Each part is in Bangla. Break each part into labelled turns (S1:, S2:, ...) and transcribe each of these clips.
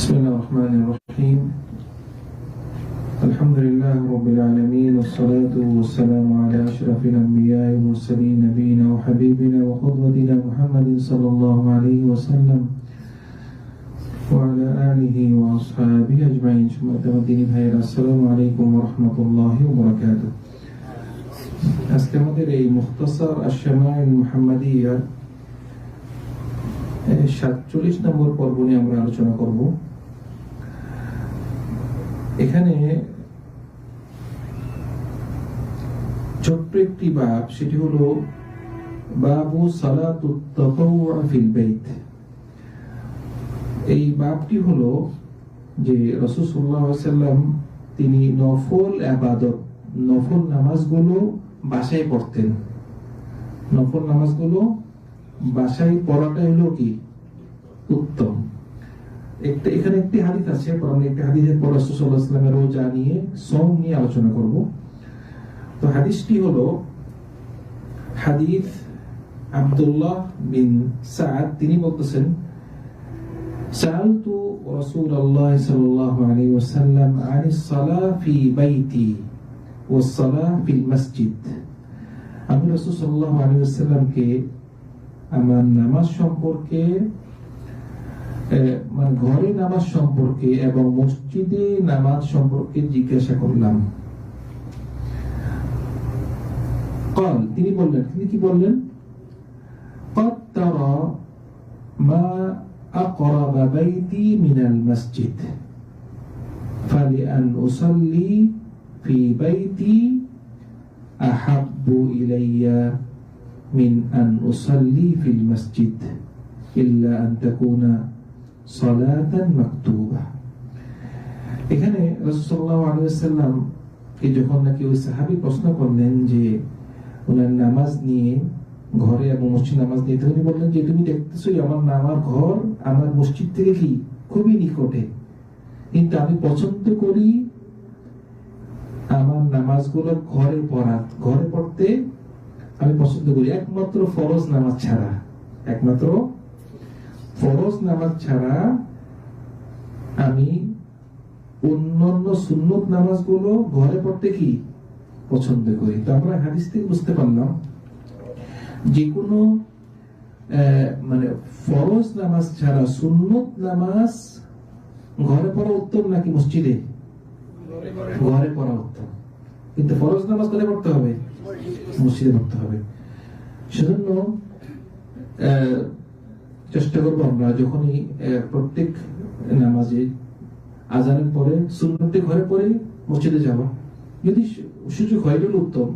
S1: بسم الله الرحمن الرحيم الحمد لله رب العالمين والصلاة والسلام على أشرف الأنبياء والمرسلين نبينا وحبيبنا وقدوتنا محمد صلى الله عليه وسلم وعلى آله وأصحابه أجمعين ثم الدين ভাইয়েরা আসসালামু আলাইকুম ওরহমতুল্লাহি ওবরাকাতু আজকে আমাদের এই মুখতাসার আশামাইল মুহাম্মাদিয়ার সাতচল্লিশ নম্বর পর্ব নিয়ে আমরা আলোচনা করব এখানে ছোট্ট একটি বাব সেটি হলো বাবু বাইত। এই বাবটি হলো যে রাসূল তিনি নফল আবাদত, নফল নামাজগুলো বাসায় পড়তেন। নফল নামাজগুলো বাসায় পড়াটাই হলো কি? উত্তম। একটা এখানে একটি হাদিস আছে আমরা একটি হাদিসের পর রাসূলুল্লাহ সাল্লামের রোজা নিয়ে সম নিয়ে আলোচনা করব তো হাদিসটি হলো হাদিস আব্দুল্লাহ বিন সাদ তিনি বলতেছেন سألت رسول الله صلى الله عليه وسلم عن الصلاة في بيتي والصلاة في المسجد আমি রসুল সাল্লাহ আলী সাল্লামকে আমার নামাজ সম্পর্কে মানে ঘরে নামাজ সম্পর্কে এবং মসজিদে নামাজ সম্পর্কে জিজ্ঞাসা করলাম কল তিনি বললেন তিনি কি বললেন قد ترى ما أقرب بيتي من المسجد فلأن أصلي في بيتي أحب إلي من أن أصلي في المسجد إلا أن تكون সলাতান মাকতুবা। এখানে রাসূলুল্লাহ কে যখন নাকি ওই সাহাবী প্রশ্ন করলেন যে, ওনার নামাজ নিয়ে ঘরে এবং মসজিদ নামাজ নিয়ে তিনি বললেন যে, তুমি দেখতেছো আমার আমার ঘর, আমার মসজিদ থেকে কি খুবই নিকটে। কিন্তু আমি পছন্দ করি আমার নামাজগুলো ঘরে পড়া ঘরে পড়তে আমি পছন্দ করি। একমাত্র ফরজ নামাজ ছাড়া, একমাত্র ফরজ নামাজ ছাড়া আমি অন্যান্য সুন্নত নামাজগুলো ঘরে পড়তে কি পছন্দ করি? তো আমরা হাদিস থেকে বুঝতে পারলাম যে কোনো মানে ফরজ নামাজ ছাড়া সুন্নত নামাজ ঘরে পড়া উত্তম নাকি মসজিদে? ঘরে পড়া উত্তম। কিন্তু ফরজ নামাজ কোথায় পড়তে হবে? মসজিদে পড়তে হবে। সেজন্য চেষ্টা করব আমরা যখনই প্রত্যেক নামাজে আজানের পরে, সুন্নতে ঘরে পরে মসজিদে যাওয়া যদি সুযোগ হয় গেলে উত্তম।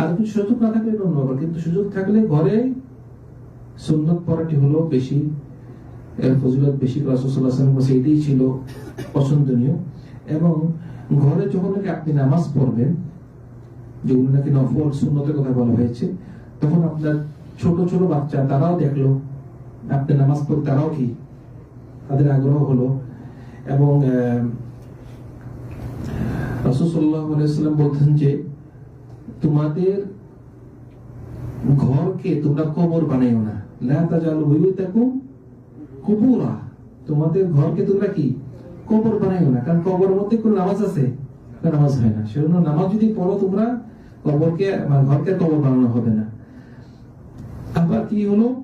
S1: আর যদি সুযোগ না থাকলে অন্য কিন্তু সুযোগ থাকলে ঘরে সুন্নত পড়াটি হলো বেশি ফজিলত বেশি সাল্লাল্লাহু এটাই ছিল পছন্দনীয়। এবং ঘরে যখন নাকি আপনি নামাজ পড়বেন যেগুলো নাকি নফল, সুন্নতের কথা বলা হয়েছে, তখন আপনার ছোট ছোট বাচ্চা, তারাও দেখল আপনি নামাজ পড়ে তারাও কি? তাদের আগ্রহ হলো। এবং রাসূলুল্লাহ সাল্লাম বলতেন যে, তোমাদের ঘরকে তোমরা কবর বানাইও না। লা তাজালু বুয়ুতাকুম কুবুরা। তোমাদের ঘরকে তোমরা কি? কবর বানাইও না। কারণ কবরের মধ্যে কোন নামাজ আছে? নামাজ হয় না। সেজন্য নামাজ যদি পড়ো তোমরা, কবরকে ঘরকে কবর বানানো হবে না। আবার কি হলো?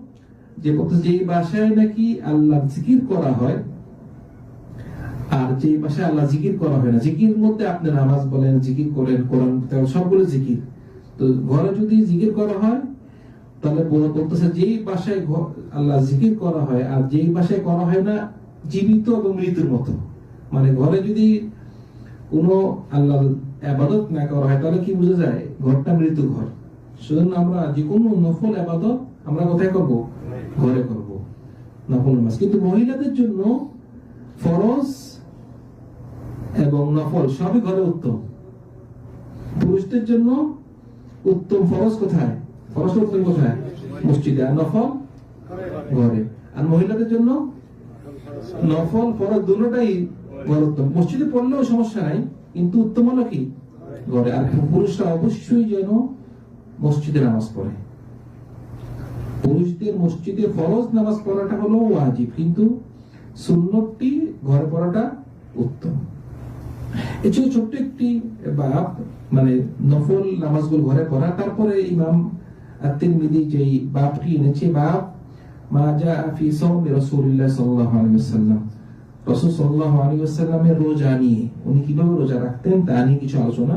S1: যে যে বাসায় নাকি আল্লাহ জিকির করা হয়, আর যে বাসায় আল্লাহ জিকির করা হয় না, জিকির মধ্যে আপনি নামাজ বলেন, জিকির করেন, কোরআন সবগুলো জিকির। তো ঘরে যদি জিকির করা হয়, তাহলে বলতেছে যেই বাসায় আল্লাহ জিকির করা হয়, আর যেই বাসায় করা হয় না, জীবিত এবং মৃত্যুর মতো। মানে ঘরে যদি কোনো আল্লাহ আবাদত না করা হয়, তাহলে কি বোঝা যায়, ঘরটা মৃত্যু ঘর সেজন্য আমরা যে কোনো নফল আবাদত আমরা কোথায় করব? ঘরে করব, নফল নামাজ। কিন্তু মহিলাদের জন্য ফরজ এবং নফল সবই ঘরে উত্তম। পুরুষদের জন্য উত্তম ফরজ কোথায়? ফরজ উত্তম কোথায়? মসজিদে। আর নফল? ঘরে। আর মহিলাদের জন্য নফল, ফরজ দুটোটাই ঘর উত্তম। মসজিদে পড়লেও সমস্যা নাই, কিন্তু উত্তম হলো কি? ঘরে। আর পুরুষরা অবশ্যই যেন মসজিদে নামাজ পড়ে। পুরুষদের মসজিদে ফরজ নামাজ পড়াটা হলো ওয়াজিব, কিন্তু সুন্নতটি ঘরে পড়াটা উত্তম। এই ছোট্ট একটি বাপ মানে নফল নামাজগুলো ঘরে পড়া। তারপরে ইমাম আত-তিরমিজি যেই বাপটি এনেছে বাপ মা জা ফি সাওমি রাসূলিল্লাহ সাল্লাল্লাহু আলাইহি ওয়াসাল্লাম। রাসূল সাল্লাল্লাহু আলাইহি রোজা নিয়ে, উনি কীভাবে রোজা রাখতেন তা নিয়ে কিছু আলোচনা।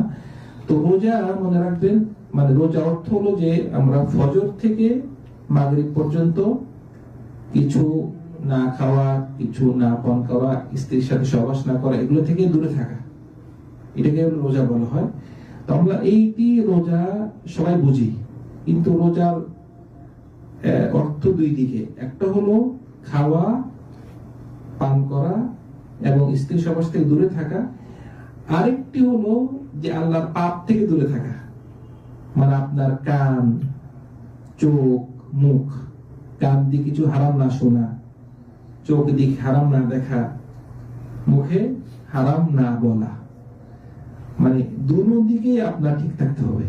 S1: তো রোজা মনে রাখবেন মানে রোজা অর্থ হলো যে আমরা ফজর থেকে মাগরিব পর্যন্ত কিছু না খাওয়া, কিছু না পান করা, স্ত্রীর সাথে সহবাস না করা, এগুলো থেকে দূরে থাকা। এটাকে রোজা বলা হয়। তো আমরা এইটি রোজা সবাই বুঝি, কিন্তু রোজার অর্থ দুই দিকে। একটা হলো খাওয়া, পান করা এবং স্ত্রী সহবাস থেকে দূরে থাকা। আরেকটি হলো যে আল্লাহর পাপ থেকে দূরে থাকা। মানে আপনার কান, চোখ মুখ কান দিয়ে কিছু হারাম না শোনা চোখ দিকে হারাম না দেখা, মুখে হারাম না বলা। মানে দুনো দিকে আপনার ঠিক থাকতে হবে।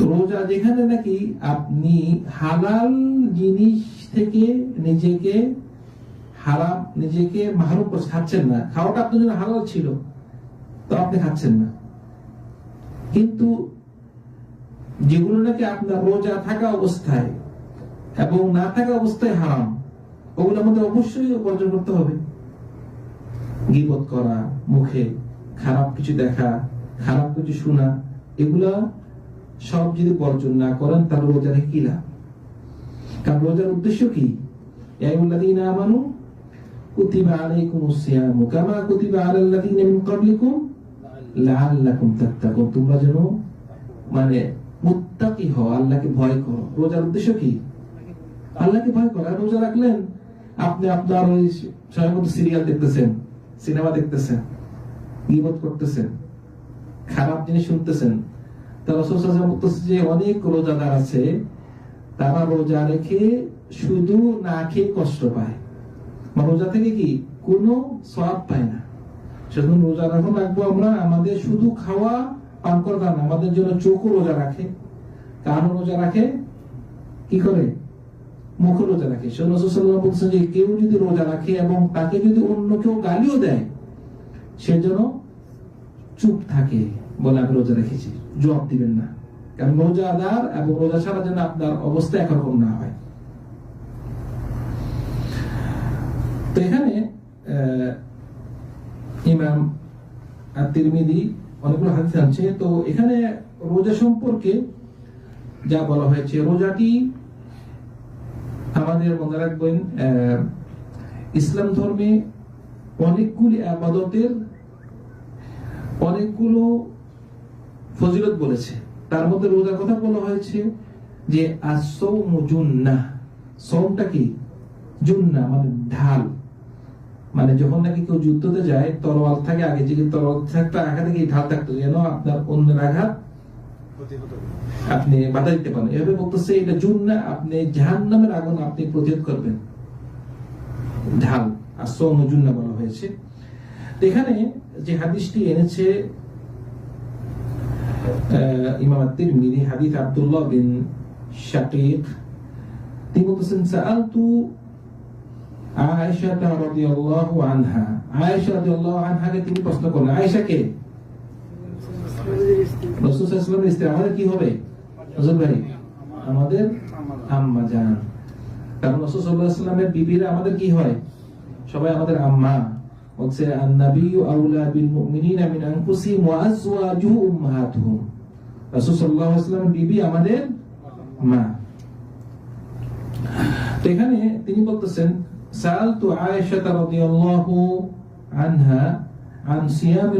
S1: রোজা যেখানে নাকি আপনি হালাল জিনিস থেকে নিজেকে হারাম, নিজেকে মাহরুম করে খাচ্ছেন না। খাওয়াটা আপনার জন্য হালাল ছিল, তো আপনি খাচ্ছেন না। কিন্তু যেগুলো নাকি আপনার রোজা থাকা অবস্থায় এবং না থাকা অবস্থায় হারাম, ওগুলো আমাদের অবশ্যই বর্জন করতে হবে। গিবত করা, মুখে খারাপ কিছু দেখা, খারাপ কিছু শোনা, এগুলা সব যদি বর্জন না করেন, তাহলে রোজা কি লাভ? কারণ রোজার উদ্দেশ্য কি? তোমরা যেন মানে মুত্তাকি হও, আল্লাহকে ভয় করো। রোজার উদ্দেশ্য কি? আল্লাহকে ভয় করা। রোজা রাখলেন? আপনি আপনার ওই স্বয়ং সিরিয়াল দেখতেছেন, সিনেমা দেখতেছেন, গিবত করতেছেন, খারাপ জিনিস শুনতেছেন। তারা যে, অনেক রোজাদার আছে, তারা রোজা রেখে শুধু না খেয়ে কষ্ট পায়। বা রোজা থেকে কি? কোনো সব পায় না। সেজন্য রোজা রাখুন রাখব আমরা, আমাদের শুধু খাওয়া পান করা না আমাদের জন্য চোখও রোজা রাখে, কানও রোজা রাখে, কি করে? মুখ রোজা রাখে। সাল্লাম বলছেন যে কেউ যদি রোজা রাখে এবং তাকে যদি অন্য কেউ গালিও দেয়, সে যেন চুপ থাকে বলে আমি রোজা রেখেছি। জবাব দিবেন না। কারণ রোজাদার এবং রোজা ছাড়া যেন আপনার অবস্থা একরকম না হয়। তো এখানে ইমাম তিরমিদি অনেকগুলো হাদিস আছে। তো এখানে রোজা সম্পর্কে যা বলা হয়েছে, রোজাটি আমাদের মনে রাখবেন ইসলাম ধর্মে অনেকগুলি আবাদতের অনেকগুলো ফজিলত বলেছে। তার মধ্যে রোজার কথা বলা হয়েছে যে আসৌমু জুন্নাহ। সৌমটা কি? জুন্না মানে ঢাল। মানে যখন নাকি কেউ যুদ্ধতে যায় তরোয়াল থাকে আগে যে তরোয়াল থাকতো আঘাতে কি ঢাল থাকতো যেন আপনার অন্যের আঘাত আপনি বাধা দিতে পারেন। এভাবে বলতেছে এটা জুন্না আপনি জাহান নামের আগুন আপনি প্রতিরোধ করবেন। ঢাল আর সৌম জুন্না বলা হয়েছে। এখানে যে হাদিসটি এনেছে আহ, ইমাম তিরমিজি হাদিস আব্দুল্লাহ বিন শাকিক তিনি বলতেছেন সাআলতু আমাদের কি হয়? সবাই আমাদের আম্মা। বলছে বিবি আমাদের মা। এখানে তিনি বলতেছেন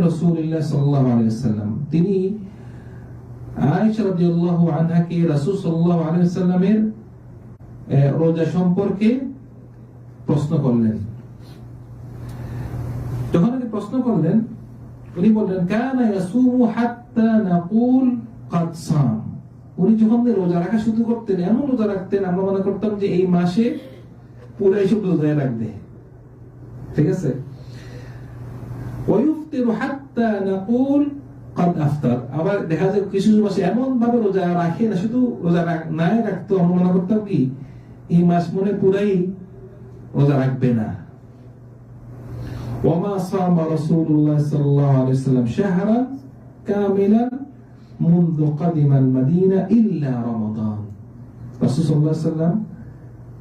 S1: রাসূলিল্লাহ সাল্লাল্লাহু আলাইহি ওয়াসাল্লাম তিনি আয়েশা রাদিয়াল্লাহু আনহাকে রাসূল সাল্লাল্লাহু আলাইহি ওয়াসাল্লামের আহ, রোজা সম্পর্কে প্রশ্ন করলেন। যখন উনি প্রশ্ন করলেন উনি বললেন কানা ইয়াসুমু হাত্তা নাকুল কাদ সাম। উনি যখন রোজা রাখা শুরু করতেন এমন রোজা রাখতেন আমরা মনে করতাম যে এই মাসে পুরাই সব রোজায় রাখবে ঠিক আছে ওয়ুফতিরু হাত্তা নাকুল কাদ আফতার আবার দেখা যায় কিছু মাসে এমন ভাবে রোজা রাখে না শুধু রোজা রাখ- নাই রাখতো আমরা মনে করতাম কি এই মাস মনে পুরাই রোজা রাখবে না ওমা সামা রাসূলুল্লাহ সাল্লাল্লাহু আলাইহি ওয়াসাল্লাম শাহরান কামিলান منذ قدم المدينة إلا رمضان রাসূল সাল্লাল্লাহু আলাইহি ওয়াসাল্লাম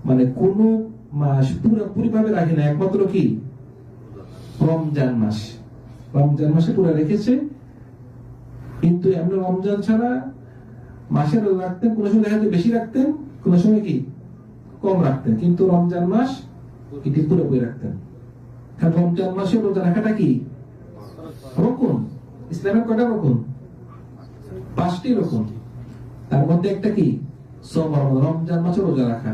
S1: মানে কোন মাস পুরোপুরি ভাবে রাখে না, একমাত্র কি? রমজান মাস। রমজান মাসে পুরো রেখেছে। কিন্তু এমনি রমজান ছাড়া রোজা রাখতেন, কোন সময় দেখা বেশি রাখতেন, কোন সময় কি? কম রাখতেন। কিন্তু রমজান মাস এটি পুরোপুরি রাখতেন। কারণ রমজান মাসে রোজা রাখাটা কি? রকম ইসলামের কটা রকম পাঁচটি রকম তার মধ্যে একটা কি? রমজান। রমজান মাসে রোজা রাখা।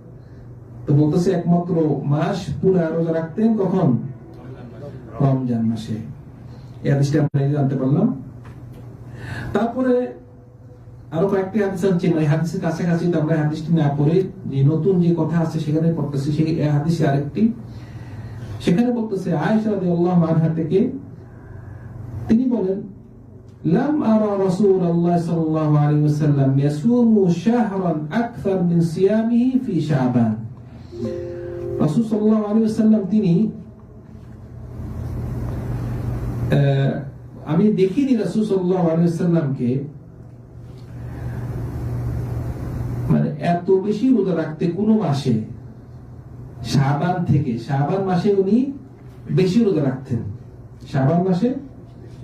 S1: তো বলতেছে, একমাত্র মাস পুরা রোজা রাখতেন কখন? রমজান মাসে। জানতে পারলাম। তারপরে আরও কয়েকটি হাদিস আনছি। মানে হাদিসের কাছাকাছি আমরা হাদিসটি না করে যে নতুন যে কথা আছে সেখানে পড়তেছি, সেই হাদিসে আরেকটি। সেখানে বলতেছে, আয়েশা রাদিয়াল্লাহু আনহা থেকে তিনি বলেন, লাম আরা রাসূল আল্লাহ সাল্লাল্লাহু আলাইহি ওয়াসাল্লাম ইয়াসুমু শাহরান আকসার মিন সিয়ামিহি ফি শাবান। রাসূল সাল্লাল্লাহু আলাইহি ওয়াসাল্লাম তিনি আমি দেখিনি রাসূল সাল্লাল্লাহু আলাইহি ওয়াসাল্লামকে মানে এত বেশি রোজা রাখতে কোন মাসে, শাবান থেকে, শাবান মাসে উনি বেশি রোজা রাখতেন। শাবান মাসে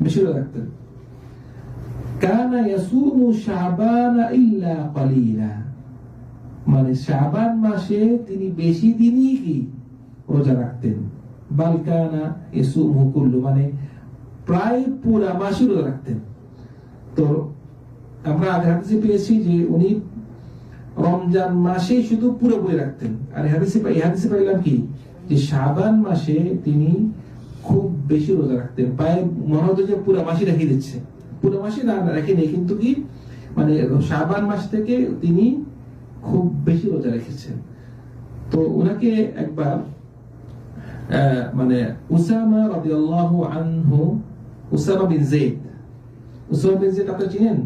S1: বেশি রোজা রাখতেন। কানা ইয়াসুমু শাবান ইল্লা কালিলা। মানে শাবান মাসে তিনি বেশি দিনই কি রোজা রাখতেন? বালকানা ইয়াসুমু কুল্লু মানে প্রায় পুরা মাসই রোজা রাখতেন। তো আমরা আগে হাদিসে পেয়েছি যে উনি রমজান মাসে শুধু পুরোপুরি রাখতেন। আর হাদিসে পাই- হাদিসে পাইলাম কি? যে শাবান মাসে তিনি খুব বেশি রোজা রাখতেন। প্রায় মনে হতো যে পুরো মাসই রেখে দিচ্ছে। পুরো মাসে না রেখেনি কিন্তু কি? মানে শাবান মাস থেকে তিনি খুব বেশি রোজা রেখেছেন। তো ওনাকে একবার মানে উসামা রাদিয়াল্লাহু আনহু, Usama bin Zayd Usama bin Zayd আপনি চিনেন?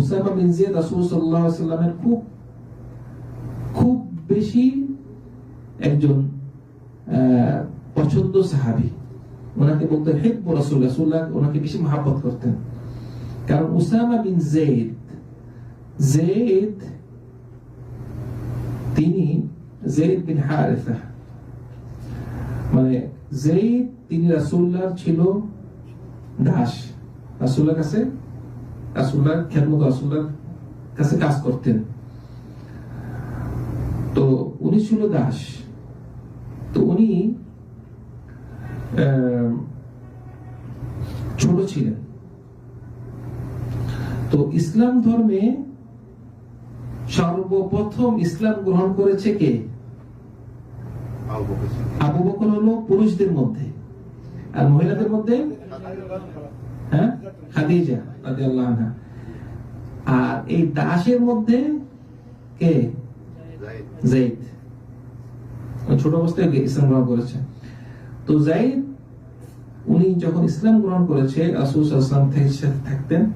S1: উসামা বিন যায়েদ রাসূল সাল্লাল্লাহু সাল্লামের খুব খুব বেশি একজন পছন্দ সাহাবী। ওনাকে বলতে হেব্বু রাসূল রাসূলুল্লাহ ওনাকে বেশি মহব্বত করতেন। কারণ উসামা বিন যায়েদ যায়েদ তিনি যায়েদ বিন হারিসা। মানে যায়েদ তিনি রাসূলুল্লাহর ছিল দাস। রাসূলুল্লাহর কাছে খেদমত কাছে কাজ করতেন। তো উনি ছিল দাস। তো উনি ছোট ছিলেন। তো ইসলাম ধর্মে সর্বপ্রথম ইসলাম গ্রহণ করেছে কে?
S2: আবু বকর
S1: হলো পুরুষদের মধ্যে। আর মহিলাদের মধ্যে? হ্যাঁ? আর এই দাসের মধ্যে কে? জাইদ। ছোট অবস্থায় ইসলাম গ্রহণ করেছে। তো জাইদ, উনি যখন ইসলাম গ্রহণ করেছে, রাসূল সাল্লাল্লাহু আলাইহি থাকতেন।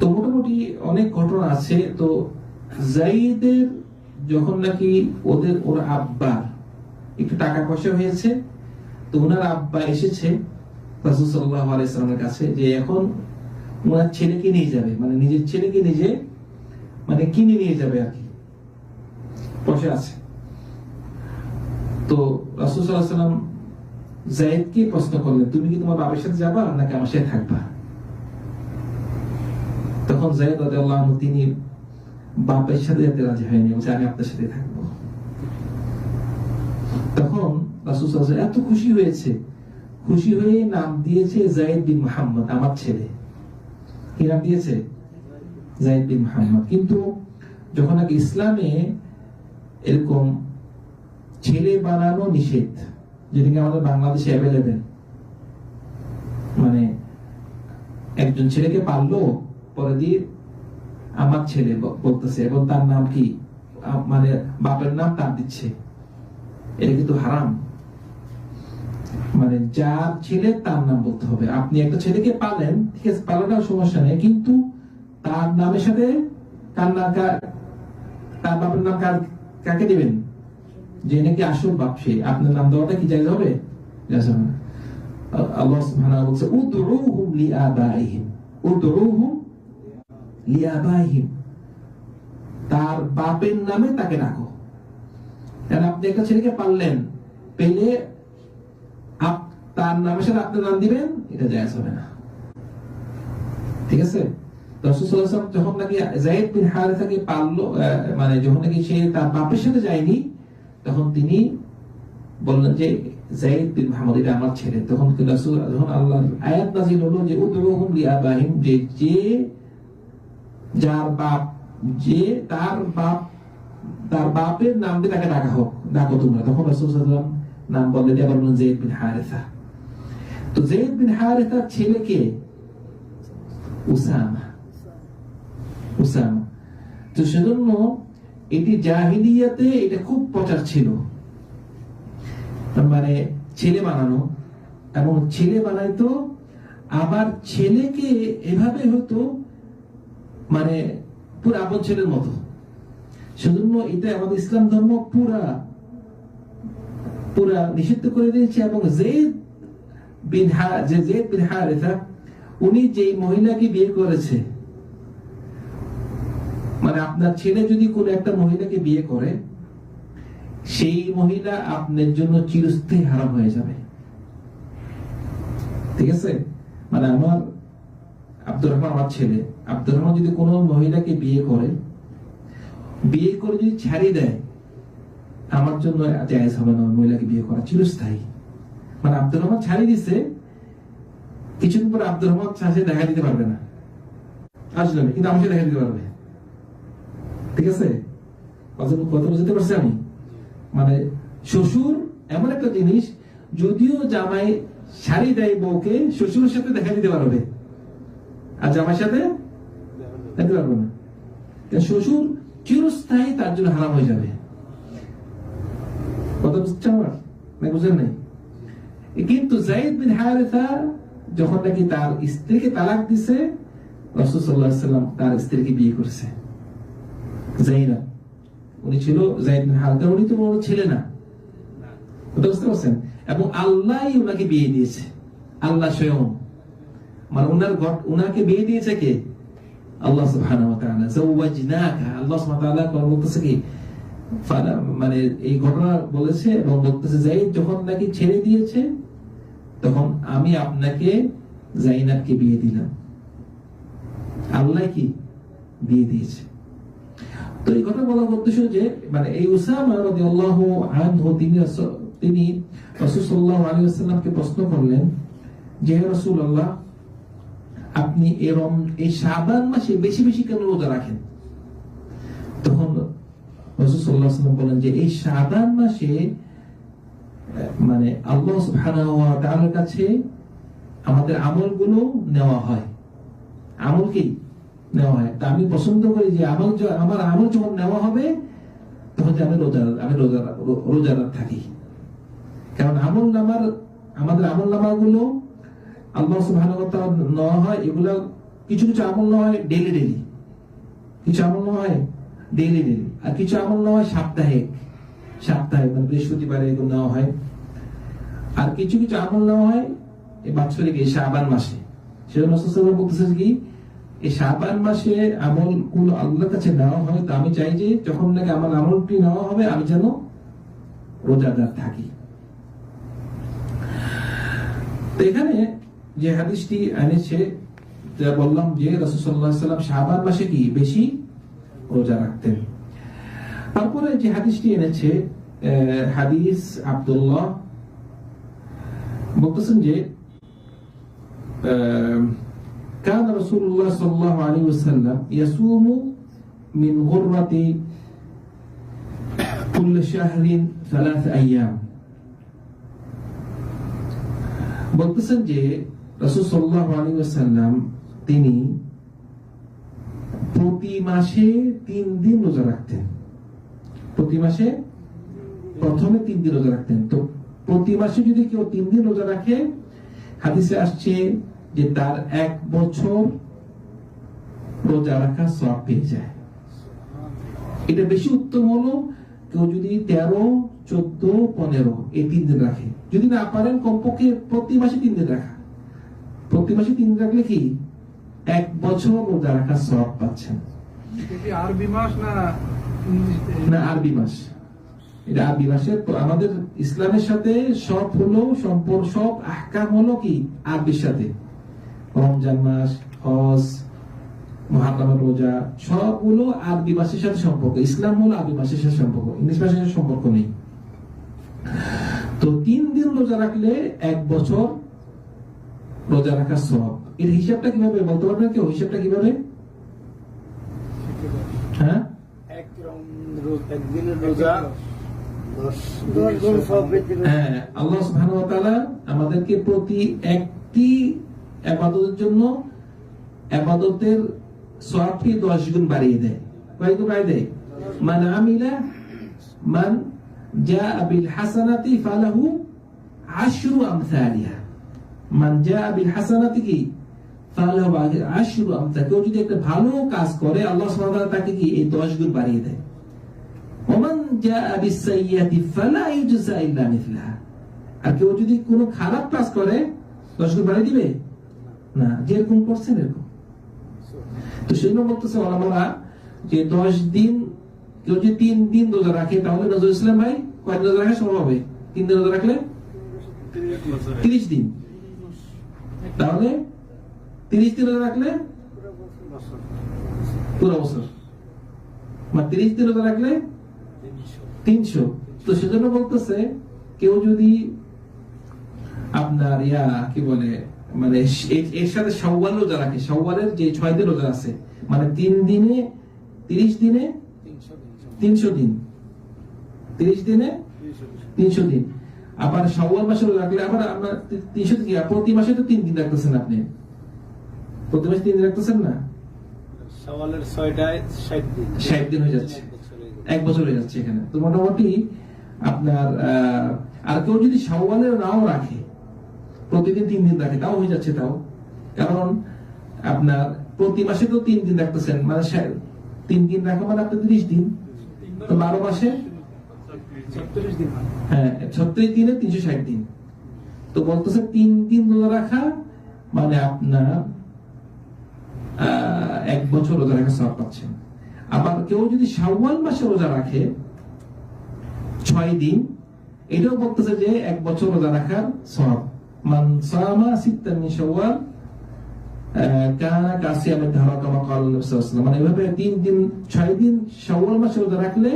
S1: তো মোটামুটি অনেক ঘটনা আছে। তো জাইদের যখন নাকি ওদের ওর আব্বা, একটু টাকা পয়সা হয়েছে, তো ওনার আব্বা এসেছে কাছে যে এখন ওনার ছেলেকে নিয়ে যাবে মানে নিজের ছেলেকে নিজে মানে কিনে নিয়ে যাবে আর কি। পয়সা আছে। তো রাসূল জায়েদকে প্রশ্ন করলেন, তুমি কি তোমার বাবার সাথে যাবা নাকি আমার সাথে থাকবা? তখন জায়েদ আনহু তিনি বাপের সাথে যেতে রাজি হয়নি বলছে, আমি আপনার সাথে থাকব। তখন রাসূল এত খুশি হয়েছে। খুশি হয়ে নাম দিয়েছে জায়েদ বিন মুহাম্মদ, আমার ছেলে। কি নাম দিয়েছে? জায়েদ বিন মুহাম্মদ। কিন্তু যখন নাকি ইসলামে এরকম ছেলে বানানো নিষেধ যেদিকে আমাদের বাংলাদেশে অ্যাভেলেবেল মানে একজন ছেলেকে পারল, পরে দিয়ে আমার ছেলে বলতেছে এবং তার নাম কি? মানে বাপের নাম তার দিচ্ছে। এটা কিন্তু হারাম। মানে যার ছেলে তার নাম বলতে হবে। আপনি একটা ছেলেকে পালেন, ঠিক আছে পালাটাও সমস্যা নেই, কিন্তু তার নামের সাথে তার নাম তার বাপের নাম কাকে দিবেন? যে নাকি আসল বাপ সে। আপনার নাম দেওয়াটা কি জায়গা হবে? আল্লাহ সুবহানাহু ওয়া তাআলা বলছে উদউহুম লিআবাইহিম উদউহুম লিআবাইহিম তার বাপের নামে তাকে ডাকো। কারণ আপনি একটা ছেলেকে পারলেন পেলে তার নামের সাথে আপনার নাম দিবেন এটা জায়েজ হবে না। ঠিক আছে? যখন নাকি যায়েদ বিন হারিসাকে আহ, মানে যখন নাকি সে তার বাপের সাথে যায়নি তখন তিনি বললেন যে বিন আমার ছেলে। তখন যখন আল্লাহর আয়াত নাযিল হলো যে উদউহুম লিআবাহিম যে যে যার বাপ, যে তার বাপ, তার বাপের নাম দিয়ে তাকে ডাকা হোক, ডাকো তোমরা। তখন রাসূল সাল্লাল্লাহু আলাইহি ওয়াসাল্লাম নাম বললে, দিয়ে আবার বললেন যায়েদ বিন হারিসা। তো যায়েদ বিন হারিসার ছেলেকে উসামা। উসামা। তো সেজন্য এটি জাহিলিয়াতে এটা খুব প্রচার ছিল। মানে ছেলে বানানো। এবং ছেলে বানাইতো, আবার ছেলেকে এভাবে হতো মানে পুরো আপন ছেলের মতো। সেজন্য এটা আমাদের ইসলাম ধর্ম পুরা পুরা নিষিদ্ধ করে দিয়েছে এবং উনি যে মহিলাকে বিয়ে করেছে মানে আপনার ছেলে যদি কোনো একটা মহিলাকে বিয়ে করে, সেই মহিলা আপনার জন্য চিরস্থায়ী হারাম হয়ে যাবে। ঠিক আছে? মানে আমার আব্দুর রহমান আমার ছেলে। আব্দুর রহমান যদি কোনো মহিলাকে বিয়ে করে বিয়ে করে যদি ছাড়িয়ে দেয়, আমার জন্য জায়েজ হবে না মহিলাকে বিয়ে করা, চিরস্থায়ী। মানে আব্দুর রহমান ছাড়িয়ে দিচ্ছে কিছুদিন পরে আব্দুর রহমান সাথে দেখা দিতে পারবে না। আসলে কিন্তু আমাকে দেখা দিতে পারবে। ঠিক আছে? কথা বুঝতে পারছি আমি? মানে শ্বশুর এমন একটা জিনিস, যদিও জামাই শাড়ি দেয় বউকে, শ্বশুরের সাথে দেখা দিতে পারবে। জামাইয়ের সাথে? দেখতে পারবে না শ্বশুর চিরস্থায়ী তার জন্য হারাম হয়ে যাবে। কিন্তু যখন নাকি তার স্ত্রীকে তালাক দিছে, রাসূল সাল্লাল্লাহু আলাইহি সাল্লাম তার স্ত্রীকে বিয়ে করেছে। জাইনাব উনি ছিল জাইদ বিন উনি তো বড় ছেলে না। বুঝতে পারছেন? এবং আল্লাহ ওনাকে বিয়ে দিয়েছে। আল্লাহ স্বয়ং। মানে ওনার ঘট ওনাকে বিয়ে দিয়েছে কে? আল্লাহ সুবহানাহু ওয়া তাআলা। যাওয়াজনাকা আল্লাহ সুবহানাহু ওয়া তাআলা কি? মানে এই ঘটনা বলেছে এবং বলতেছে জাইদ যখন নাকি ছেড়ে দিয়েছে, তখন আমি আপনাকে জাইনাবকে বিয়ে দিলাম। আল্লাহ কি? বিয়ে দিয়েছে। তো এই কথা বলার উদ্দেশ্য যে মানে এই উসামা রাদিয়াল্লাহু আনহু, তিনি তিনি রাসূল সাল্লাল্লাহু আলাইহি প্রশ্ন করলেন যে রাসূলুল্লাহ আপনি এরম এই শাবান মাসে বেশি বেশি কেন রোজা রাখেন? তখন বলেন যে এই শাবান মাসে মানে আল্লাহ তাআলার কাছে আমাদের আমলগুলো নেওয়া হয়। আমল কি? নেওয়া হয়। তা আমি পছন্দ করি যে আমল আমার আমল যখন নেওয়া হবে, তখন আমি রোজা আমি রোজা রোজাদার থাকি কারণ আমল নামার, আমাদের আমল নামাগুলো আল্লাহ সুবহানাহু ওয়া নেওয়া হয়, এগুলো কিছু কিছু আমল নেওয়া হয় ডেলি ডেলি কিছু আমল নেওয়া হয় ডেলি ডেলি আর কিছু আমল নেওয়া হয় সাপ্তাহিক। সাপ্তাহিক মানে বৃহস্পতিবারে এগুলো নেওয়া হয়। আর কিছু কিছু আমল নেওয়া হয় এই বাৎসরিক এই শাবান মাসে। সেজন্য বলতেছে কি, এই শাবান মাসে আমলগুলো আল্লাহর কাছে নেওয়া হয় তো আমি চাই যে যখন নাকি আমার আমলটি নেওয়া হবে, আমি যেন রোজাদার থাকি। এখানে যে হাদিসটি এনেছে যা বললাম যে রাসূল সাল্লাল্লাহু আলাইহি ওয়াসাল্লাম শাবান মাসে কি বেশি রোজা রাখতেন তারপরে যে হাদিসটি এনেছে আহ, হাদিস আব্দুল্লাহ বলতেছেন যে আহ, كان رسول الله صلى الله عليه وسلم يصوم من غرة كل شهر ثلاث أيام বলতেছেন যে রসুল সাল্লাহ আলী সাল্লাম তিনি প্রতি মাসে তিন দিন রোজা রাখতেন। প্রতি মাসে? প্রথমে তিন দিন রোজা রাখতেন। তো প্রতি মাসে যদি কেউ তিন দিন রোজা রাখে, হাদিসে আসছে যে তার এক বছর রোজা রাখা সব পেয়ে যায়। এটা বেশি উত্তম হলো কেউ যদি তেরো, চোদ্দ, পনেরো এই তিন দিন রাখে। যদি না পারেন কমপক্ষে প্রতি মাসে তিন দিন রাখা। প্রতি মাসে তিন রাখলে কি এক বছর রোজা রাখা সব পাচ্ছেন।
S3: আরবি মাস না
S1: না আরবি মাস। এটা আরবি মাসের আমাদের ইসলামের সাথে সব হলো সম্পর্ক সব আহকাম হলো কি? আরবির সাথে। রমজান মাস হজ মহাকামের রোজা সবগুলো আরবি মাসের সাথে সম্পর্ক। ইসলাম হলো আরবি মাসের সাথে সম্পর্ক। ইংলিশ মাসের সাথে সম্পর্ক নেই। তো তিন দিন রোজা রাখলে এক বছর রোজা রাখার সব এর হিসাবটা কীভাবে, বলতে পারবেন কেউ? হিসাবটা কীভাবে? হ্যাঁ। হ্যাঁ আল্লাহ সুবহানাহু ওয়া তাআলা আমাদেরকে প্রতি একটি ইবাদতের জন্য ইবাদতের সওয়াবকে 10 গুণ বাড়িয়ে দেয়। কয় দেয়? মান আমিলা, মান হাসানাতি ফালাহু আশরু আমসালিহা। বিল হাসানাতি কি? ফালাহু আশরু আমসাল কেউ যদি একটা ভালো কাজ করে আল্লাহ সুবহানাহু ওয়া তাআলা তাকে কি এই 10 গুণ বাড়িয়ে দেয়? ওমান জাআ বিসসাইয়্যাতি ফালা ইউজজা ইল্লা মিথলাহা আর কেউ যদি কোনো খারাপ কাজ করে দশ গুণ বাড়িয়ে দিবে? না যেরকম করছেন এরকম তো সেই জন্য বলতেছে ওলামারা যে দশ দিন কেউ যদি তিন দিন রোজা রাখে তাহলে নজরুল ইসলাম ভাই কয় রোজা রাখা? সম্ভব হবে। তিন দিন রোজা রাখলে? তিরিশ দিন। তাহলে তিরিশ দিন রাখলে? পুরো বছর। মানে তিরিশ দিন রাখলে? তিনশো। তো সেজন্য বলতেছে, কেউ যদি আপনার ইয়া, কি বলে মানে এর- এর সাথে সওয়াল রোজা রাখে সওয়ালের যে ছয় দিন রোজা আছে মানে তিন দিনে, তিরিশ দিনে। তিনশো দিন। তিরিশ দিনে? তিনশো দিন। আবার সওয়াল মাসে রাখলে আবার আপনার তিনশো দিন প্রতি মাসে তো তিন দিন রাখতেছেন আপনি। প্রতি মাসে তিন দিন রাখতেছেন না?
S4: সওয়ালের ছয়টায় ষাট দিন।
S1: ষাট দিন হয়ে যাচ্ছে।
S4: এক বছর হয়ে
S1: যাচ্ছে। এখানে। তো মোটামুটি আপনার আর কেউ যদি সাওয়ালের নাও রাখে প্রতিদিন তিন দিন রাখে তাও হয়ে যাচ্ছে তাও। কারণ আপনার প্রতি মাসে তো তিন দিন রাখতেছেন মানে তিন দিন রাখা মানে আপনার তিরিশ দিন। তো বারো মাসে
S3: হয়।
S1: ছত্রিশ দিনে তিনশো ষাট দিন তো বলতেছে তিন দিন রোজা রাখা মানে আপনার এক বছর রোজা রাখা সব পাচ্ছেন আবার কেউ যদি শাওয়াল মাসে রোজা রাখে, ছয় দিন, এটাও বলতেছে যে এক বছর রোজা রাখার সব মান সামা সিত্তান শাওয়াল কানা কাসিয়ামের ধারা কামা ওয়াসাল্লাম। মানে এভাবে তিন দিন, ছয় দিন শাওয়াল মাসে রোজা রাখলে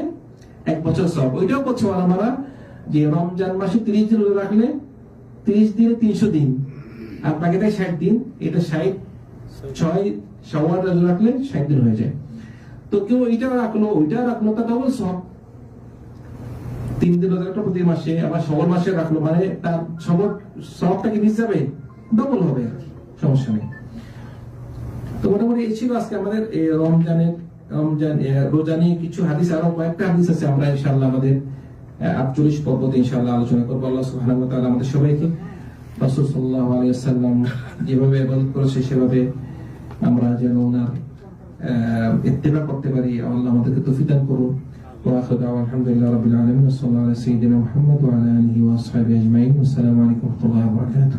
S1: এক বছর সব। ওইটাও বলছে ওলামারা যে রমজান মাসে তিরিশ দিন রাখলে তিরিশ দিনে তিনশো দিন। আর বাকিটা ষাট দিন। এটা ষাট, ছয় সওয়াল রোজা রাখলে ষাট দিন হয়ে যায়। তো কেউ এইটা রাখল, ওইটা রাখল, তা ডবল সব। তিন দিন রোজা রাখল প্রতি মাসে, আবার সবর মাসে রাখল। মানে তার সবর, সবটা কি মিস যাবে? ডবল হবে সমস্যা নেই। তো মোটামুটি এই ছিল আজকে আমাদের রমজানের রোজা নিয়ে কিছু হাদিস আরো কয়েকটা হাদিস আছে আমরা ইনশাআল্লাহ আমাদের আটচল্লিশ পর্বতে ইনশাআল্লাহ আলোচনা করবো আল্লাহ সুবহানাহু ওয়া তাআলা আমাদের সবাইকে রাসূল সাল্লাল্লাহু আলাইহি ওয়াসাল্লাম যেভাবে ইবাদত করেছে সেভাবে আমরা যেন ওনার আহ, ইত্তেবা করতে পারি আল্লাহ আমাদেরকে তৌফিক দান করুন واخر دعوانا الحمد لله رب العالمين وصلى الله على سيدنا محمد وعلى اله واصحابه اجمعين والسلام عليكم ورحمه الله وبركاته